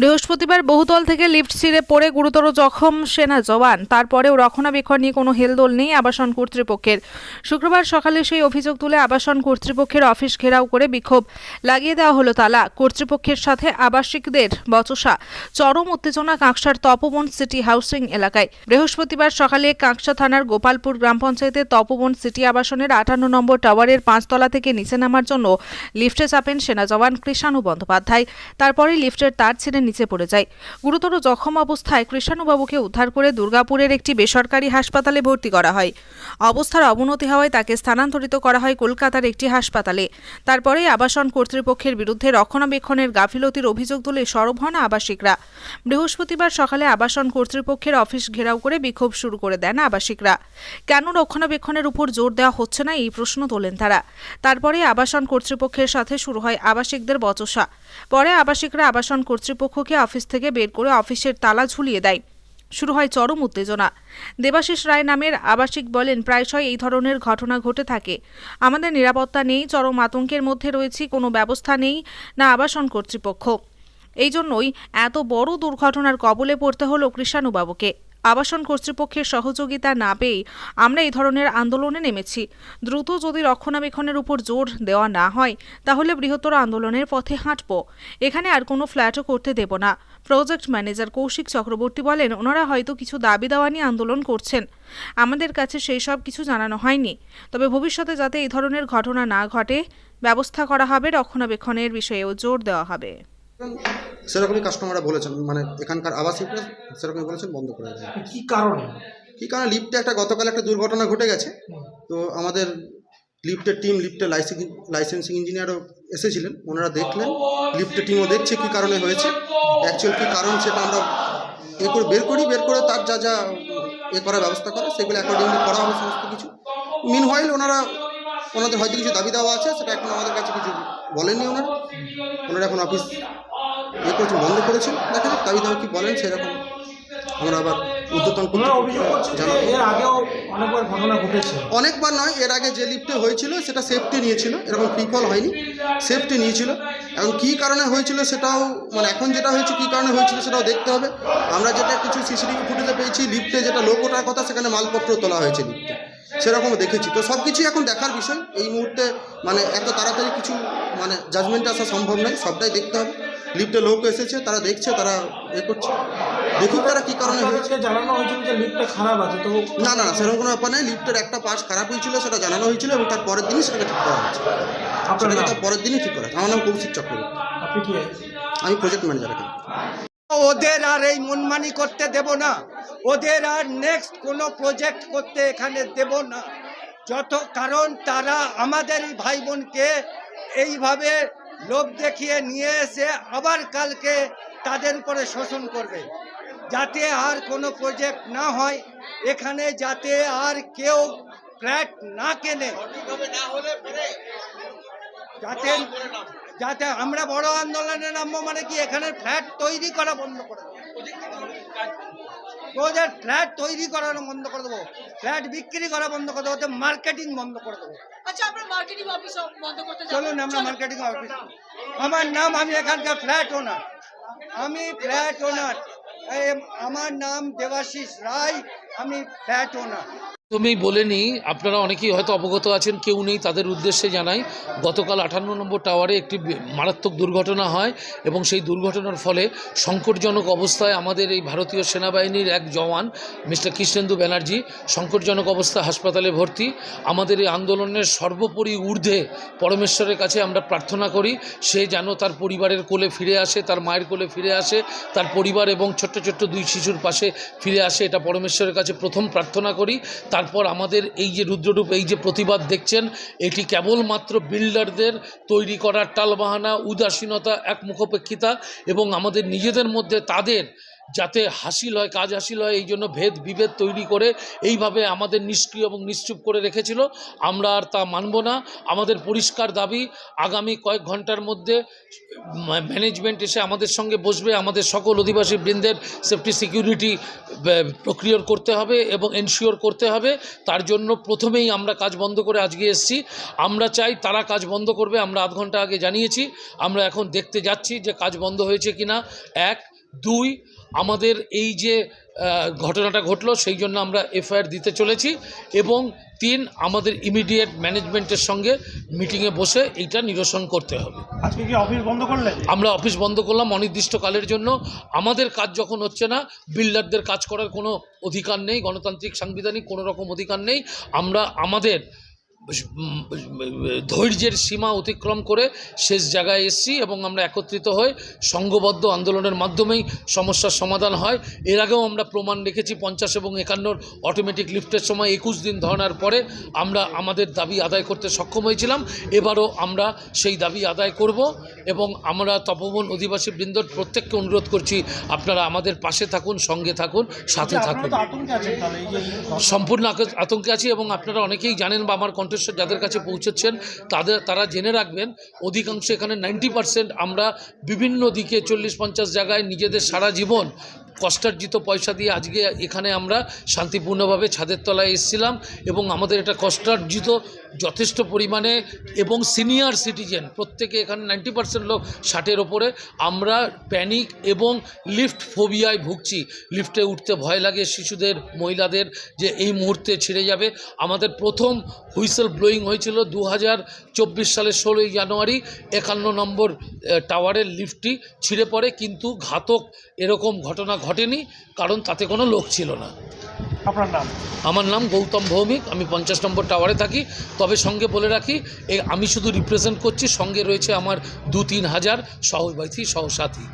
বৃহস্পতিবার বহুতল থেকে লিফট ছিঁড়ে পড়ে গুরুতর জখম সেনা জওয়ান। তারপরেও রক্ষণাবেক্ষণ নিয়ে কোনো হেলদোল নেই আবাসন কর্তৃপক্ষের। শুক্রবার সকালে সেই অভিযোগ তুলে আবাসন কর্তৃপক্ষের অফিস ঘেরাও করে বিক্ষোভ লাগিয়ে দেওয়া হলো তালা। কর্তৃপক্ষের সাথে আবাসিকদের বচসা, চরম উত্তেজনা কাঁকসার তপবন সিটি হাউসিং এলাকায়। বৃহস্পতিবার সকালে কাঁকসা থানার গোপালপুর গ্রাম পঞ্চায়েতের তপবন সিটি আবাসনের আটান্ন নম্বর টাওয়ারের পাঁচতলা থেকে নিচে নামার জন্য লিফটে চাপেন সেনা জওয়ান কৃষাণু বন্দ্যোপাধ্যায়। তারপরে লিফটের তার ছিঁড়ে নিচে পড়ে যায়। গুরুতর জখম অবস্থায় কৃষাণুবাবুকে উদ্ধার করে দুর্গাপুরের একটি বেসরকারি হাসপাতালে ভর্তি করা হয়। অবস্থার অবনতি হওয়ায় তাকে স্থানান্তরিত করা হয় কলকাতার একটি হাসপাতালে। তারপরে আবাসন কর্তৃপক্ষের বিরুদ্ধে রক্ষণাবেক্ষণের গাফিলতির অভিযোগ তুলে সরব হন আবাসিকরা। বৃহস্পতিবার সকালে আবাসন কর্তৃপক্ষের অফিস ঘেরাও করে বিক্ষোভ শুরু করে দেন আবাসিকরা। কেন রক্ষণাবেক্ষণের উপর জোর দেওয়া হচ্ছে না এই প্রশ্ন তোলেন তারা। তারপরে আবাসন কর্তৃপক্ষের সাথে শুরু হয় আবাসিকদের বচসা। পরে আবাসিকরা আবাসন কর্তৃপক্ষকে অফিস থেকে বের করে অফিসের তালা ঝুলিয়ে দেয়। শুরু হয় চরম উত্তেজনা। দেবাশিস রায় নামের আবাসিক বলেন, প্রায়শই এই ধরনের ঘটনা ঘটে থাকে। আমাদের নিরাপত্তা নেই, চরম আতঙ্কের মধ্যে রয়েছি, কোনো ব্যবস্থা নেই, না আবাসন কর্তৃপক্ষ। এই জন্যই এত বড় দুর্ঘটনার কবলে পড়তে হলো কৃষাণুবাবুকে আবাসন কর্তৃপক্ষের সহযোগিতা না পেয়ে আমরা এই ধরনের আন্দোলনে নেমেছি। দ্রুত যদি রক্ষণাবেক্ষণের উপর জোর দেওয়া না হয়, তাহলে বৃহত্তর আন্দোলনের পথে হাঁটব। এখানে আর কোনো ফ্ল্যাটও করতে দেব না। প্রজেক্ট ম্যানেজার কৌশিক চক্রবর্তী বলেন, ওনারা হয়তো কিছু দাবি দাওয়া নিয়ে আন্দোলন করছেন। আমাদের কাছে সেই সব কিছু জানানো হয়নি। তবে ভবিষ্যতে যাতে এই ধরনের ঘটনা না ঘটে, ব্যবস্থা করা হবে, রক্ষণাবেক্ষণের বিষয়েও জোর দেওয়া হবে। সেরকমই কাস্টমাররা বলেছেন মানে এখানকার আবাসিকরা সেরকমই বলেছেন বন্ধ করে দেয় কি কারণে? কী কারণে? লিফটে একটা গতকাল একটা দুর্ঘটনা ঘটে গেছে। তো আমাদের লিফটের টিম লিফটের লাইসেন্স লাইসেন্সিং ইঞ্জিনিয়ারও এসেছিলেন। ওনারা দেখলেন লিফটের টিমও দেখছে কী কারণে হয়েছে। অ্যাকচুয়াল কী কারণ সেটা আমরা এ করে বের করি বের করে তার যা যা এ করার ব্যবস্থা করে সেগুলো অ্যাকর্ডিংলি করা হবে সমস্ত কিছু। মিন হোয়াইল ওনারা ওনাদের হয়তো কিছু দাবি দেওয়া আছে সেটা এখন আমাদের কাছে কিছু বলেননি ওনারা। ওনারা এখন অফিস ইয়ে করেছেন বন্ধ করেছেন। দেখা যাক দাবি দেওয়া কি বলেন সেরকম আমরা আবার উদ্যতন অনেকবার নয় এর আগে যে লিফটে হয়েছিল সেটা সেফটি নিয়েছিল এরকম ফল হয়নি সেফটি নিয়েছিল। এখন কী কারণে হয়েছিল সেটাও মানে এখন যেটা হয়েছে কী কারণে হয়েছিল সেটাও দেখতে হবে। আমরা যেটা কিছু সিসিটিভি ফুটেজে পেয়েছি লিফটে যেটা লোক ওঠার কথা সেখানে মালপত্র তোলা হয়েছে লিফটে সেরকম দেখেছি। তো সব কিছুই এখন দেখার বিষয়। এই মুহূর্তে মানে এত তাড়াতাড়ি কিছু মানে জাজমেন্টে আসা সম্ভব নয়। সবটাই দেখতে হবে। লিফটে লোক এসেছে তারা দেখছে তারা এ করছে। দেখুক তারা কী কারণে হয়েছে। জানানো হয়েছিল যে লিফটটা খারাপ আছে তো না না না সেরকম কোনো ব্যাপার নেই লিফটের একটা পাশ খারাপ হয়েছিল সেটা জানানো হয়েছিল এবং তার পরের দিনই সেটাকে ঠিক করা হয়েছে। আপনার সেটাকে তার পরের দিনই ঠিক করা আমার নাম কৌশিক চক্রবর্তী। আপনি কি? আমি প্রজেক্ট ম্যানেজার ওদের আর এই মনমানি করতে দেব না। ওদের আর নেক্সট কোনো প্রজেক্ট করতে এখানে দেব না। যত, কারণ তারা আমাদের ভাই বোনকে এইভাবে লোভ দেখিয়ে নিয়ে এসে আবার কালকে তাদের উপরে শোষণ করবে। যাতে আর কোনো প্রজেক্ট না হয়, এখানে যাতে আর কেউ ফ্ল্যাট না কেনে। যাতে যাতে আমরা বড় আন্দোলনে নামবো মানে কি এখানে ফ্ল্যাট তৈরি করা বন্ধ করে দেবো? ওদের ফ্ল্যাট তৈরি করানো বন্ধ করে দেবো। ফ্ল্যাট বিক্রি করা বন্ধ করে দেবো। মার্কেটিং বন্ধ করে দেবো। আচ্ছা চলুন আমরা মার্কেটিং অফিস আমার নাম আমি এখানকার ফ্ল্যাট ওনার আমি ফ্ল্যাট ওনার আমার নাম দেবাশিস রায়। আমি ফ্ল্যাট ওনার তুমি বলেনি, আপনারা অনেকেই হয়তো অবগত আছেন, কেউ নেই তাদের উদ্দেশ্যে জানাই, গতকাল আঠান্ন নম্বর টাওয়ারে একটি মারাত্মক দুর্ঘটনা হয় এবং সেই দুর্ঘটনার ফলে সংকটজনক অবস্থায় আমাদের এই ভারতীয় সেনাবাহিনীর এক জওয়ান, মিস্টার কৃষ্ণেন্দু ব্যানার্জি, সংকটজনক অবস্থায় হাসপাতালে ভর্তি। আমাদের এই আন্দোলনের সর্বোপরি ঊর্ধ্বে পরমেশ্বরের কাছে আমরা প্রার্থনা করি, সে যেন তার পরিবারের কোলে ফিরে আসে, তার মায়ের কোলে ফিরে আসে, তার পরিবার এবং ছোট্ট ছোট্ট দুই শিশুর পাশে ফিরে আসে, এটা পরমেশ্বরের কাছে প্রথম প্রার্থনা করি। তারপর আমাদের এই যে রুদ্ররূপ, এই যে প্রতিবাদ দেখছেন, এটি কেবলমাত্র বিল্ডারদের তৈরি করার টালবাহানা, উদাসীনতা এক মুখোপেক্ষিতা এবং আমাদের নিজেদের মধ্যে তাদের যাতে হাসিল হয়, কাজ হাসিল হয় এই জন্য ভেদ বিভেদ তৈরি করে এইভাবে আমাদের নিষ্ক্রিয় এবং নিশ্চুপ করে রেখেছিল। আমরা আর তা মানব না। আমাদের পরিষ্কার দাবি, আগামী কয়েক ঘণ্টার মধ্যে ম্যানেজমেন্ট এসে আমাদের সঙ্গে বসবে। আমাদের সকল অধিবাসী বৃন্দের সেফটি সিকিউরিটি প্রক্রিয়র করতে হবে এবং এনশিওর করতে হবে। তার জন্য প্রথমেই আমরা কাজ বন্ধ করে আজকে এসেছি। আমরা চাই তারা কাজ বন্ধ করবে, আমরা আধ ঘণ্টা আগে জানিয়েছি। আমরা এখন দেখতে যাচ্ছি যে কাজ বন্ধ হয়েছে কিনা। এক, দুই আমাদের এই যে ঘটনাটা ঘটলো সেই জন্য আমরা এফআইআর দিতে চলেছি এবং তিন আমাদের ইমিডিয়েট ম্যানেজমেন্টের সঙ্গে মিটিংয়ে বসে এইটা নিরসন করতে হবে। আজকে কি অফিস বন্ধ করলেন? আমরা অফিস বন্ধ করলাম অনির্দিষ্টকালের জন্য। আমাদের কাজ যখন হচ্ছে না বিল্ডারদের কাজ করার কোনো অধিকার নেই গণতান্ত্রিক সাংবিধানিক কোনো রকম অধিকার নেই। আমরা আমাদের ধৈর্যের সীমা অতিক্রম করে শেষ জায়গায় এসেছি এবং আমরা একত্রিত হয়ে সংঘবদ্ধ আন্দোলনের মাধ্যমেই সমস্যার সমাধান হয়। এর আগেও আমরা প্রমাণ রেখেছি পঞ্চাশ এবং একান্নর অটোমেটিক লিফটের সময় একুশ দিন ধরনার পরে আমরা আমাদের দাবি আদায় করতে সক্ষম হয়েছিলাম। এবারও আমরা সেই দাবি আদায় করব এবং আমরা তপবন অধিবাসী বৃন্দ প্রত্যেককে অনুরোধ করছি আপনারা আমাদের পাশে থাকুন সঙ্গে থাকুন সাথে থাকুন। এই ঘটনা- সম্পূর্ণ আতঙ্কে আছি এবং আপনারা অনেকেই জানেন বা আমার কণ্ঠস্বর যাদের কাছে পৌঁছচ্ছেন তাদের তারা জেনে রাখবেন, অধিকাংশ এখানে নাইনটি পার্সেন্ট আমরা বিভিন্ন দিকে চল্লিশ পঞ্চাশ জায়গায় নিজেদের সারা জীবন কষ্টার্জিত পয়সা দিয়ে আজকে এখানে আমরা শান্তিপূর্ণভাবে ছাদের তলায় এসেছিলাম এবং আমাদের এটা কষ্টার্জিত যথেষ্ট পরিমাণে এবং সিনিয়র সিটিজেন, প্রত্যেকে এখানে নাইনটি পার্সেন্ট লোক ষাটের ওপরে। আমরা প্যানিক এবং লিফট ফোবিয়ায় ভুগছি। লিফটে উঠতে ভয় লাগে শিশুদের, মহিলাদের যে এই মুহূর্তে ছিঁড়ে যাবে। আমাদের প্রথম হুইসেল ব্লোয়িং হয়েছিল দু হাজার চব্বিশ সালের ষোলোই জানুয়ারি। একান্ন নম্বর টাওয়ারের লিফটটি ছিঁড়ে পড়ে, কিন্তু ঘাতক এরকম ঘটনা ঘটেনি কারণ তাতে কোনো লোক ছিল না। আপনার নাম? আমার নাম গৌতম ভৌমিক আমি পঞ্চাশ নম্বর টাওয়ারে থাকি। তবে সঙ্গে বলে রাখি এ আমি শুধু রিপ্রেজেন্ট করছি সঙ্গে রয়েছে আমার দু তিন হাজার সহবাথী সহসাথী।